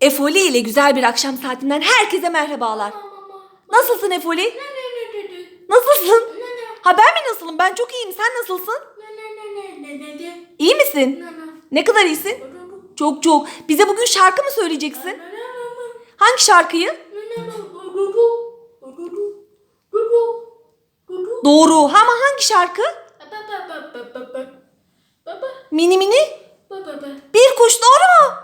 Efoli ile güzel bir akşam saatinden herkese merhabalar. Nasılsın Efoli? Nasılsın? Ha ben mi nasılım? Ben çok iyiyim. Sen nasılsın? İyi misin? Ne kadar iyisin? Çok çok. Bize bugün şarkı mı söyleyeceksin? Hangi şarkıyı? Doğru. Ama hangi şarkı? Mini mini? Bir kuş doğru mu?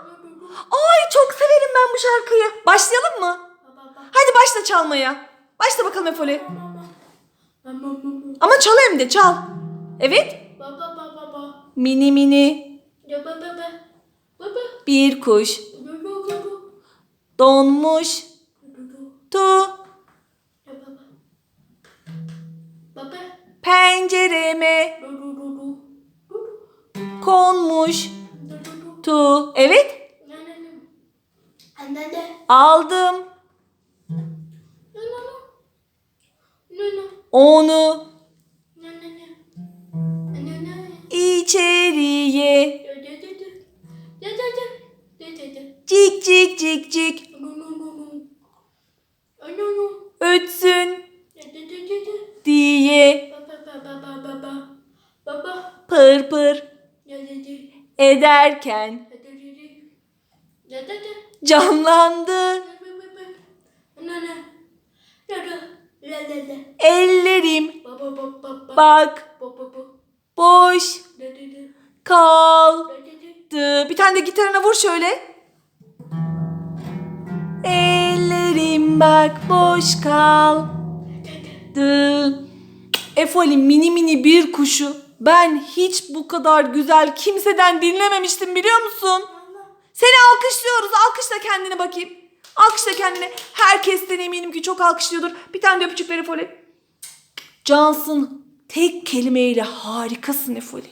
Ay çok severim ben bu şarkıyı. Başlayalım mı? Hadi başla çalmaya. Başla bakalım Efoli. Ama çal hem de çal. Evet. Mini mini bir kuş donmuş tu pencereme konmuş tu. Evet. Aldım. Onu içeriye. Cik cik cik cik. Ötsün diye. Pır pır. Ederken canlandı ellerim bak boş kaldı. Bir tane de gitarına vur şöyle. Ellerim bak boş kaldı. Efoli mini mini bir kuşu ben hiç bu kadar güzel kimseden dinlememiştim biliyor musun? Seni alkışlıyoruz. Alkışla kendine bakayım. Alkışla kendine. Herkesten eminim ki çok alkışlıyordur. Bir tane de öpücük ver Efoli. Cansın. Tek kelimeyle harikasın Efoli.